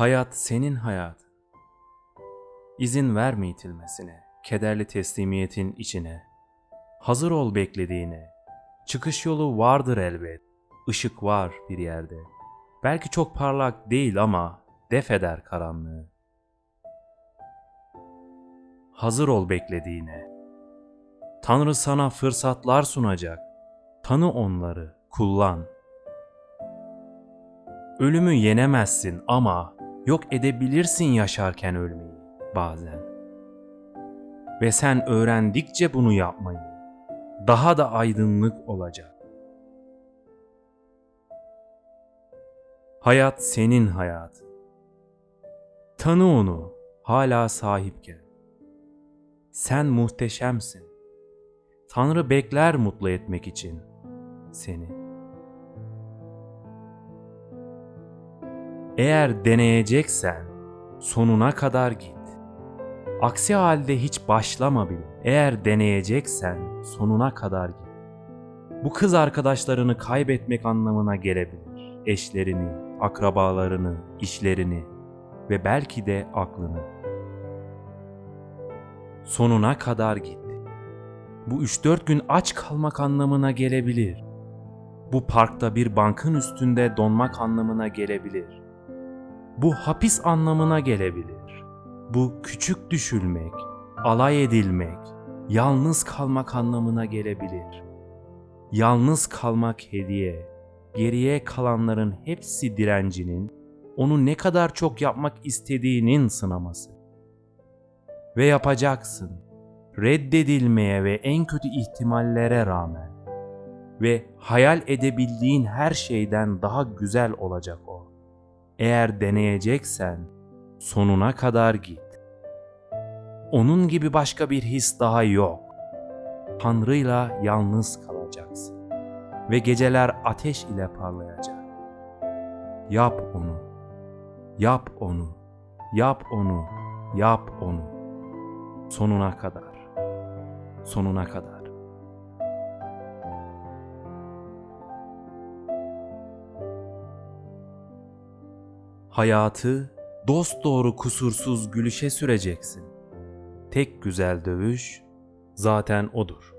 Hayat senin hayatın. İzin verme itilmesine, kederli teslimiyetin içine. Hazır ol beklediğine. Çıkış yolu vardır elbet. Işık var bir yerde. Belki çok parlak değil ama def eder karanlığı. Hazır ol beklediğine. Tanrı sana fırsatlar sunacak. Tanı onları, kullan. Ölümü yenemezsin ama yok edebilirsin yaşarken ölmeyi bazen. Ve sen öğrendikçe bunu yapmayı daha da aydınlık olacak. Hayat senin hayatın. Tanı onu hala sahipken. Sen muhteşemsin. Tanrı bekler mutlu etmek için seni. Eğer deneyeceksen sonuna kadar git. Aksi halde hiç başlama bile. Eğer deneyeceksen sonuna kadar git. Bu kız arkadaşlarını kaybetmek anlamına gelebilir. Eşlerini, akrabalarını, işlerini ve belki de aklını. Sonuna kadar git. Bu 3-4 gün aç kalmak anlamına gelebilir. Bu parkta bir bankın üstünde donmak anlamına gelebilir. Bu hapis anlamına gelebilir. Bu küçük düşülmek, alay edilmek, yalnız kalmak anlamına gelebilir. Yalnız kalmak hediye, geriye kalanların hepsi direncinin, onu ne kadar çok yapmak istediğinin sınaması. Ve yapacaksın. Reddedilmeye ve en kötü ihtimallere rağmen. Ve hayal edebildiğin her şeyden daha güzel olacak o. Eğer deneyeceksen sonuna kadar git. Onun gibi başka bir his daha yok. Tanrı'yla yalnız kalacaksın. Ve geceler ateş ile parlayacak. Yap onu. Yap onu. Yap onu. Yap onu. Sonuna kadar. Sonuna kadar. Hayatı dosdoğru kusursuz gülüşe süreceksin. Tek güzel dövüş zaten odur.